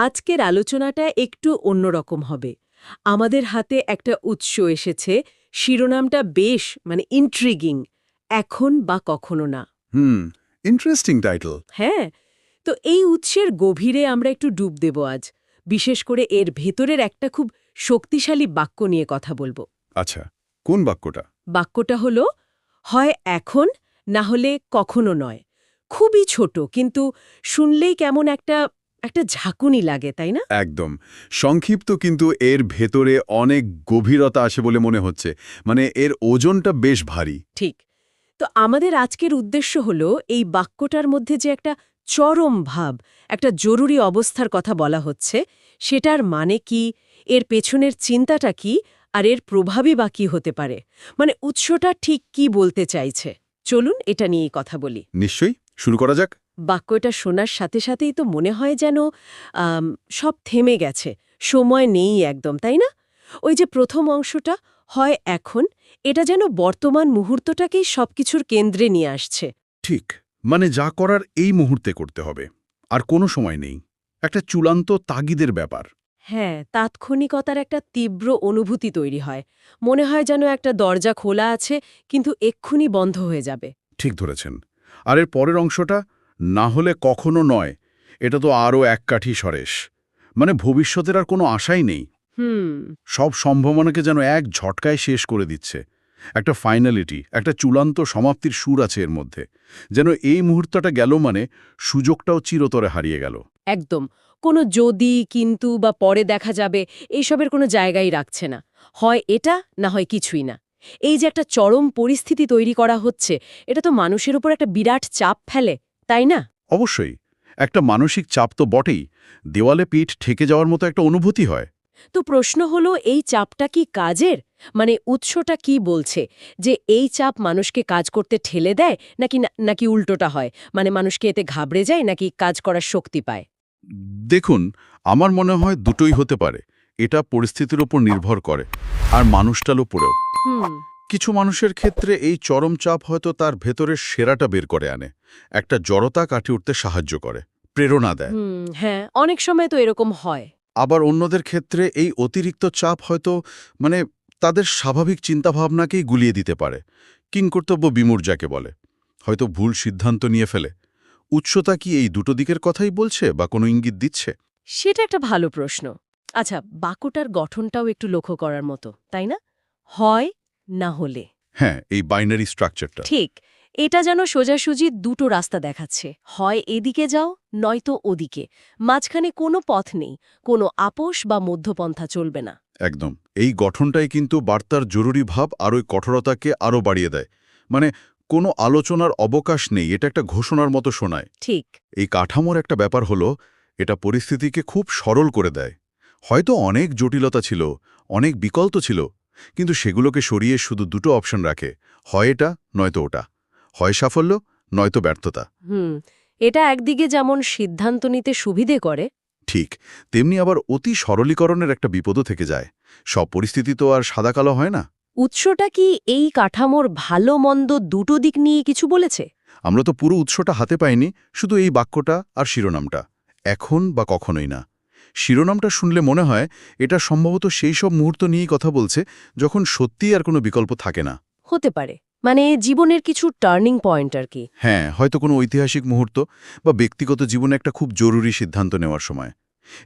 আজকের আলোচনাটা একটু অন্যরকম হবে। আমাদের হাতে একটা উৎস এসেছে শিরোনামটা বেশ মানে ইন্ট্রিগিং এখন বা কখনো না। হুম ইন্টারেস্টিং টাইটেল হ্যাঁ তো এই উৎসের গভীরে আমরা একটু ডুব দেব আজ। বিশেষ করে এর ভেতরের একটা খুব শক্তিশালী বাক্য নিয়ে কথা বলব। আচ্ছা কোন বাক্যটা? বাক্যটা হলো হয় এখন না হলে কখনো নয়। খুবই ছোট কিন্তু শুনলেই কেমন একটা একটা ঝাঁকুনি লাগে তাই না? একদম। সংক্ষিপ্ত কিন্তু এর ভেতরে অনেক গভীরতা আসে বলে মনে হচ্ছে। মানে এর ওজনটা বেশ ভারী। ঠিক। তো আমাদের আজকের উদ্দেশ্য হলো এই বাক্যটার মধ্যে যে একটা চরম ভাব একটা জরুরি অবস্থার কথা বলা হচ্ছে সেটার মানে কি এর পেছনের চিন্তাটা কি আর এর প্রভাবই বা কী হতে পারে? মানে উৎসটা ঠিক কি বলতে চাইছে? চলুন এটা নিয়েই কথা বলি। নিশ্চয়ই। শুরু করা যাক। বাক্যটা শোনার সাথে সাথেই তো মনে হয় যেন সব থেমে গেছে। সময় নেই একদম তাই না? ওই যে প্রথম অংশটা হয় এখন এটা যেন বর্তমান মুহূর্তটাকেই সবকিছুর কেন্দ্রে নিয়ে আসছে। ঠিক মানে যা করার এই মুহূর্তে করতে হবে আর কোনো সময় নেই। একটা চূড়ান্ত তাগিদের ব্যাপার। হ্যাঁ তাৎক্ষণিকতার একটা তীব্র অনুভূতি তৈরি হয়। মনে হয় যেন একটা দরজা খোলা আছে কিন্তু এক্ষুনি বন্ধ হয়ে যাবে। ঠিক ধরেছেন। আর এর পরের অংশটা না হলে কখনো নয়। এটা তো আরও এক কাঠি সরেশ। মানে ভবিষ্যতের আর কোনো আশাই নেই। সব সম্ভাবনাকে যেন এক ঝটকায় শেষ করে দিচ্ছে। একটা ফাইনালিটি একটা চূড়ান্ত সমাপ্তির সুর আছে এর মধ্যে। যেন এই মুহূর্তটা গেল মানে সুযোগটাও চিরতরে হারিয়ে গেল। একদম। কোনো যদি কিন্তু বা পরে দেখা যাবে এইসবের কোনো জায়গাই রাখছে না। হয় এটা না হয় কিছুই না। এই যে একটা চরম পরিস্থিতি তৈরি করা হচ্ছে এটা তো মানুষের উপর একটা বিরাট চাপ ফেলে। তাই না? অবশ্যই। একটা মানসিক চাপ তো বটেই। দেওয়ালে পিঠ ঠেকে যাওয়ার মতো একটা অনুভূতি হয়। তো প্রশ্ন হলো এই চাপটা কি কাজের? মানে উৎসটা কি বলছে? যে এই চাপ মানুষকে কাজ করতে ঠেলে দেয় নাকি নাকি উল্টোটা হয়? মানে মানুষকে এতে ঘাবড়ে যায় নাকি কাজ করার শক্তি পায়? দেখুন আমার মনে হয় দুটোই হতে পারে। এটা পরিস্থিতির উপর নির্ভর করে আর মানুষটার উপরেও। হুম। কিছু মানুষের ক্ষেত্রে এই চরম চাপ হয়তো তার ভেতরের সেরাটা বের করে আনে একটা জড়তা কাটিয়ে উঠতে সাহায্য করে প্রেরণা দেয়। হ্যাঁ অনেক সময় তো এরকম হয়। আবার অন্যদের ক্ষেত্রে এই অতিরিক্ত চাপ হয়তো মানে তাদের স্বাভাবিক চিন্তাভাবনাকেই গুলিয়ে দিতে পারে। কিংকর্তব্য বিমূর যাকে বলে হয়তো ভুল সিদ্ধান্ত নিয়ে ফেলে। উৎসতা কি এই দুটো দিকের কথাই বলছে বা কোনো ইঙ্গিত দিচ্ছে? সেটা একটা ভালো প্রশ্ন। আচ্ছা বাক্যটার গঠনটাও একটু লক্ষ্য করার মতো তাই না? হয় না হলে। হ্যাঁ এই বাইনারি স্ট্রাকচারটা ঠিক এটা যেন সোজাসুজি দুটো রাস্তা দেখাচ্ছে। হয় এদিকে যাও নয়তো ওদিকে। মাঝখানে কোনো পথ নেই কোনো আপোষ বা মধ্যপন্থা চলবে না। একদম। এই গঠনটাই কিন্তু বার্তার জরুরি ভাব আর ওই কঠোরতাকে আরও বাড়িয়ে দেয়। মানে কোনো আলোচনার অবকাশ নেই এটা একটা ঘোষণার মতো শোনায়। ঠিক। এই কাঠামোর একটা ব্যাপার হলো এটা পরিস্থিতিকে খুব সরল করে দেয়। হয়তো অনেক জটিলতা ছিল অনেক বিকল্প ছিল কিন্তু সেগুলোকে সরিয়ে শুধু দুটো অপশন রাখে হয় এটা নয়তো ওটা। হয় সাফল্য নয়তো ব্যর্থতা। হুম এটা একদিকে যেমন সিদ্ধান্ত নিতে সুবিধে করে। ঠিক তেমনি আবার অতি সরলীকরণের একটা বিপদও থেকে যায়। সব পরিস্থিতি তো আর সাদা কালো হয় না। উৎসটা কি এই কাঠামোর ভালো মন্দ দুটো দিক নিয়ে কিছু বলেছে? আমরা তো পুরো উৎসটা হাতে পাইনি শুধু এই বাক্যটা আর শিরোনামটা। এখন বা কখনোই না। শিরোনামটা শুনলে মনে হয় এটা সম্ভবত সেই সব মুহূর্ত নিয়েই কথা বলছে যখন সত্যিই আর কোনো বিকল্প থাকে না। হতে পারে। মানে জীবনের কিছু টার্নিং পয়েন্ট আর কি। হ্যাঁ হয়তো কোনো ঐতিহাসিক মুহূর্ত বা ব্যক্তিগত জীবনে একটা খুব জরুরি সিদ্ধান্ত নেওয়ার সময়।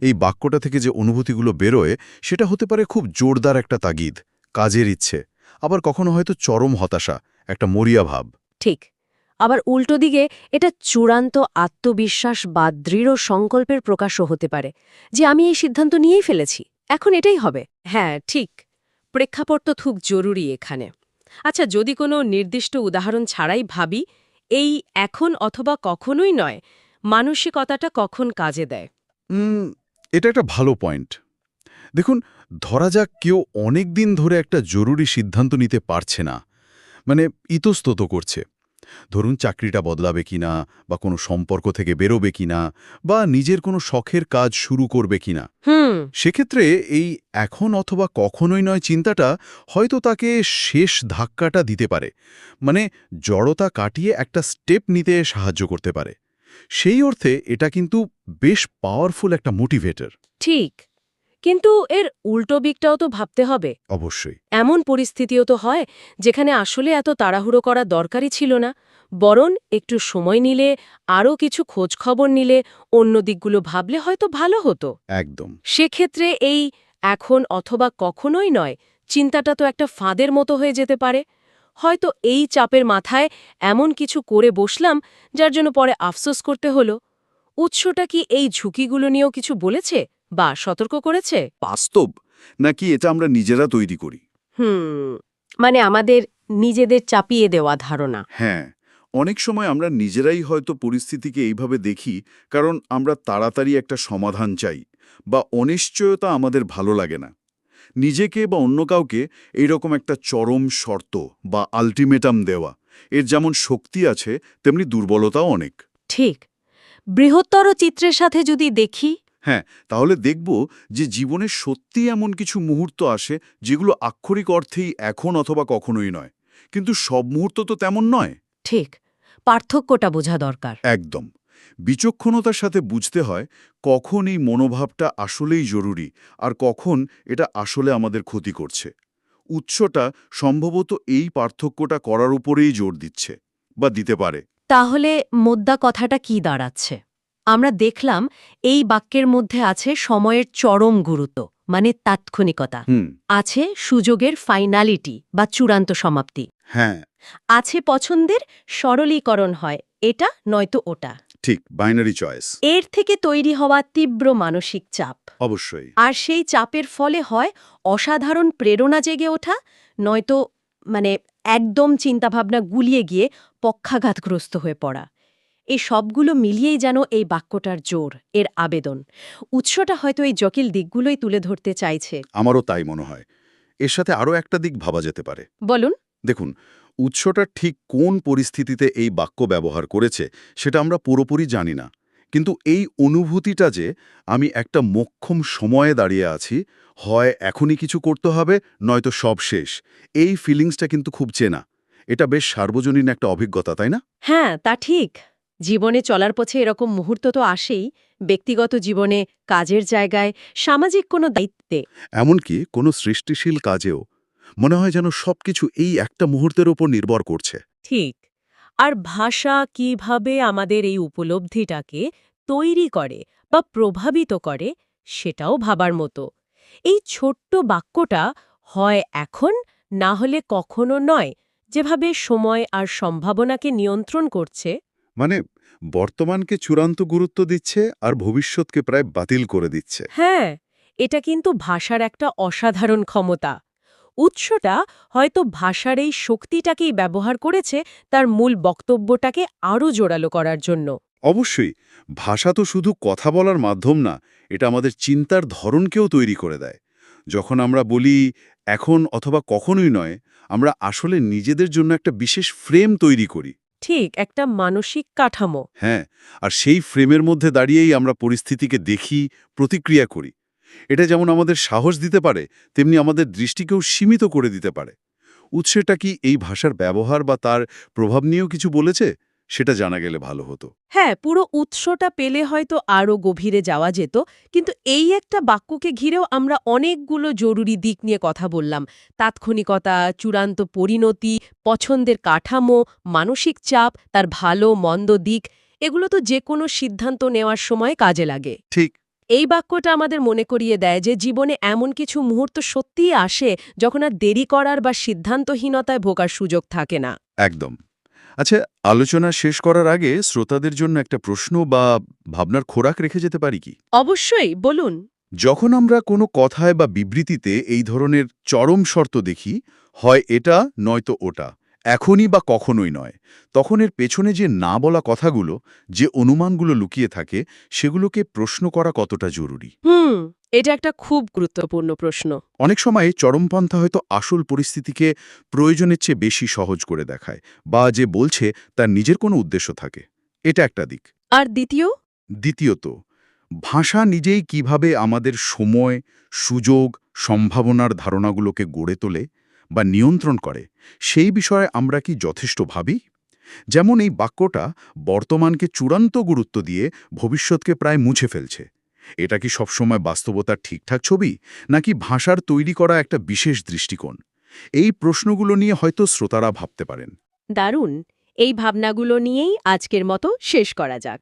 এই বাক্যটা থেকে যে অনুভূতিগুলো বেরোয় সেটা হতে পারে খুব জোরদার একটা তাগিদ কাজের ইচ্ছে আবার কখনো হয়তো চরম হতাশা একটা মরিয়া ভাব। ঠিক। আবার উল্টো দিকে এটা চূড়ান্ত আত্মবিশ্বাস বা দৃঢ় সংকল্পের প্রকাশও হতে পারে, যে আমি এই সিদ্ধান্ত নিয়েই ফেলেছি। এখন এটাই হবে। হ্যাঁ ঠিক। প্রেক্ষাপট তো খুব জরুরি এখানে। আচ্ছা যদি কোনো নির্দিষ্ট উদাহরণ ছাড়াই ভাবি, এই এখন অথবা কখনোই নয়, মানসিকতাটা কখন কাজে দেয়? এটা একটা ভালো পয়েন্ট। দেখুন, ধরা যাক কেউ অনেক দিন ধরে একটা জরুরি সিদ্ধান্ত নিতে পারছে না মানে ইতস্তত করছে। ধরুন চাকরিটা বদলাবে কিনা বা কোনো সম্পর্ক থেকে বেরোবে কিনা বা নিজের কোনো শখের কাজ শুরু করবে কিনা। সেক্ষেত্রে এই এখন অথবা কখনোই নয় চিন্তাটা হয়তো তাকে শেষ ধাক্কাটা দিতে পারে। মানে জড়তা কাটিয়ে একটা স্টেপ নিতে সাহায্য করতে পারে। সেই অর্থে এটা কিন্তু বেশ পাওয়ারফুল একটা মোটিভেটর। ঠিক। কিন্তু এর উল্টো দিকটাও তো ভাবতে হবে। অবশ্যই। এমন পরিস্থিতিও তো হয় যেখানে আসলে এত তাড়াহুড়ো করা দরকারই ছিল না বরং একটু সময় নিলে আরও কিছু খোঁজ খবর নিলে অন্য দিকগুলো ভাবলে হয়তো ভালো হতো। একদম। সেক্ষেত্রে এই এখন অথবা কখনোই নয় চিন্তাটা তো একটা ফাঁদের মতো হয়ে যেতে পারে। হয়তো এই চাপের মাথায় এমন কিছু করে বসলাম যার জন্য পরে আফসোস করতে হলো। উৎসটা কি এই ঝুঁকিগুলো নিয়েও কিছু বলেছে? বা সতর্ক করেছে? বাস্তব? নাকি এটা আমরা নিজেরা তৈরি করি? হুম মানে আমাদের নিজেদের চাপিয়ে দেওয়া ধারণা। হ্যাঁ অনেক সময় আমরা নিজেরাই হয়তো পরিস্থিতিকে এইভাবে দেখি কারণ আমরা তাড়াতাড়ি একটা সমাধান চাই বা অনিশ্চয়তা আমাদের ভালো লাগে না। নিজেকে বা অন্য কাউকে এইরকম একটা চরম শর্ত বা আলটিমেটাম দেওয়া এর যেমন শক্তি আছে তেমনি দুর্বলতাও অনেক। ঠিক। বৃহত্তর চিত্রের সাথে যদি দেখি হ্যাঁ তাহলে দেখব যে জীবনে সত্যি এমন কিছু মুহূর্ত আসে যেগুলো আক্ষরিক অর্থেই এখন অথবা কখনোই নয়। কিন্তু সব মুহূর্ত তো তেমন নয়। ঠিক পার্থক্যটা বোঝা দরকার। একদম। বিচক্ষণতার সাথে বুঝতে হয় কখন এই মনোভাবটা আসলেই জরুরি আর কখন এটা আসলে আমাদের ক্ষতি করছে। উৎসটা সম্ভবত এই পার্থক্যটা করার উপরেই জোর দিচ্ছে বা দিতে পারে। তাহলে মোদ্দা কথাটা কি দাঁড়াচ্ছে? আমরা দেখলাম এই বাক্যের মধ্যে আছে সময়ের চরম গুরুত্ব মানে তাৎক্ষণিকতা। আছে সুযোগের ফাইনালিটি বা চূড়ান্ত সমাপ্তি। হ্যাঁ। আছে পছন্দের সরলীকরণ হয় এটা নয়তো ওটা। ঠিক বাইনারি চয়েস এর থেকে তৈরি হওয়া তীব্র মানসিক চাপ। অবশ্যই। আর সেই চাপের ফলে হয় অসাধারণ প্রেরণা জেগে ওঠা নয়তো মানে একদম চিন্তাভাবনা গুলিয়ে গিয়ে পক্ষাঘাতগ্রস্ত হয়ে পড়া। এই সবগুলো মিলিয়েই যেন এই বাক্যটার জোর এর আবেদন। উৎসটা হয়তো এই জটিল দিকগুলোই তুলে ধরতে চাইছে। আমারও তাই মনে হয়। এর সাথে আরও একটা দিক ভাবা যেতে পারে। বলুন। দেখুন উৎসটা ঠিক কোন পরিস্থিতিতে এই বাক্য ব্যবহার করেছে সেটা আমরা পুরোপুরি জানি না। কিন্তু এই অনুভূতিটা যে আমি একটা মোক্ষম সময়ে দাঁড়িয়ে আছি হয় এখনই কিছু করতে হবে নয়তো সব শেষ এই ফিলিংসটা কিন্তু খুব চেনা। এটা বেশ সার্বজনীন একটা অভিজ্ঞতা তাই না? হ্যাঁ তা ঠিক। জীবনে চলার পথে এরকম মুহূর্ত তো আসেই ব্যক্তিগত জীবনে কাজের জায়গায় সামাজিক কোনো দায়িত্বে। এমনকি কোনো সৃষ্টিশীল কাজেও মনে হয় যেন সবকিছু এই একটা মুহূর্তের ওপর নির্ভর করছে। ঠিক। আর ভাষা কীভাবে আমাদের এই উপলব্ধিটাকে তৈরি করে বা প্রভাবিত করে সেটাও ভাবার মতো। এই ছোট্ট বাক্যটা হয় এখন না হলে কখনো নয় যেভাবে সময় আর সম্ভাবনাকে নিয়ন্ত্রণ করছে। মানে বর্তমানকে চূড়ান্ত গুরুত্ব দিচ্ছে আর ভবিষ্যৎকে প্রায় বাতিল করে দিচ্ছে। হ্যাঁ এটা কিন্তু ভাষার একটা অসাধারণ ক্ষমতা। উৎসটা হয়তো ভাষার এই শক্তিটাকেই ব্যবহার করেছে তার মূল বক্তব্যটাকে আরও জোরালো করার জন্য। অবশ্যই ভাষা তো শুধু কথা বলার মাধ্যম না এটা আমাদের চিন্তার ধরনকেও তৈরি করে দেয়। যখন আমরা বলি এখন অথবা কখনোই নয় আমরা আসলে নিজেদের জন্য একটা বিশেষ ফ্রেম তৈরি করি। ঠিক একটা মানসিক কাঠামো। হ্যাঁ আর সেই ফ্রেমের মধ্যে দাঁড়িয়েই আমরা পরিস্থিতিকে দেখি, প্রতিক্রিয়া করি। এটা যেমন আমাদের সাহস দিতে পারে, তেমনি আমাদের দৃষ্টিকেও সীমিত করে দিতে পারে। উৎসেটা কি এই ভাষার ব্যবহার বা তার প্রভাব নিয়েও কিছু বলেছে? সেটা জানা গেলে ভালো হতো। হ্যাঁ পুরো উৎসটা পেলে হয়তো আরও গভীরে যাওয়া যেত কিন্তু এই একটা বাক্যকে ঘিরেও আমরা অনেকগুলো জরুরি দিক নিয়ে কথা বললাম। তাৎক্ষণিকতা চূড়ান্ত পরিণতি পছন্দের কাঠামো মানসিক চাপ তার ভালো মন্দ দিক এগুলো তো যে কোনো সিদ্ধান্ত নেওয়ার সময় কাজে লাগে। ঠিক। এই বাক্যটা আমাদের মনে করিয়ে দেয় যে জীবনে এমন কিছু মুহূর্ত সত্যিই আসে যখন আর দেরি করার বা সিদ্ধান্তহীনতায় ভোগার সুযোগ থাকে না। একদম। আচ্ছা আলোচনা শেষ করার আগে শ্রোতাদের জন্য একটা প্রশ্ন বা ভাবনার খোরাক রেখে যেতে পারি কি? অবশ্যই বলুন। যখন আমরা কোনো কথায় বা বিবৃতিতে এই ধরনের চরম শর্ত দেখি হয় এটা নয়তো ওটা এখনই বা কখনোই নয়। তখন এর পেছনে যে না বলা কথাগুলো যে অনুমানগুলো লুকিয়ে থাকে সেগুলোকে প্রশ্ন করা কতটা জরুরি? হুম এটা একটা খুব গুরুত্বপূর্ণ প্রশ্ন। অনেক সময় চরমপন্থা হয়তো আসল পরিস্থিতিকে প্রয়োজনের চেয়ে বেশি সহজ করে দেখায় বা যে বলছে তার নিজের কোনো উদ্দেশ্য থাকে। এটা একটা দিক। আর দ্বিতীয়? দ্বিতীয়ত ভাষা নিজেই কীভাবে আমাদের সময় সুযোগ সম্ভাবনার ধারণাগুলোকে গড়ে তোলে বা নিয়ন্ত্রণ করে, সেই বিষয়ে আমরা কি যথেষ্ট ভাবি? যেমন এই বাক্যটা বর্তমানকে চূড়ান্ত গুরুত্ব দিয়ে ভবিষ্যৎকে প্রায় মুছে ফেলছে। এটা কি সবসময় বাস্তবতার ঠিকঠাক ছবি, নাকি ভাষার তৈরি করা একটা বিশেষ দৃষ্টিকোণ? এই প্রশ্নগুলো নিয়ে হয়তো শ্রোতারা ভাবতে পারেন। দারুণ! এই ভাবনাগুলো নিয়েই আজকের মতো শেষ করা যাক।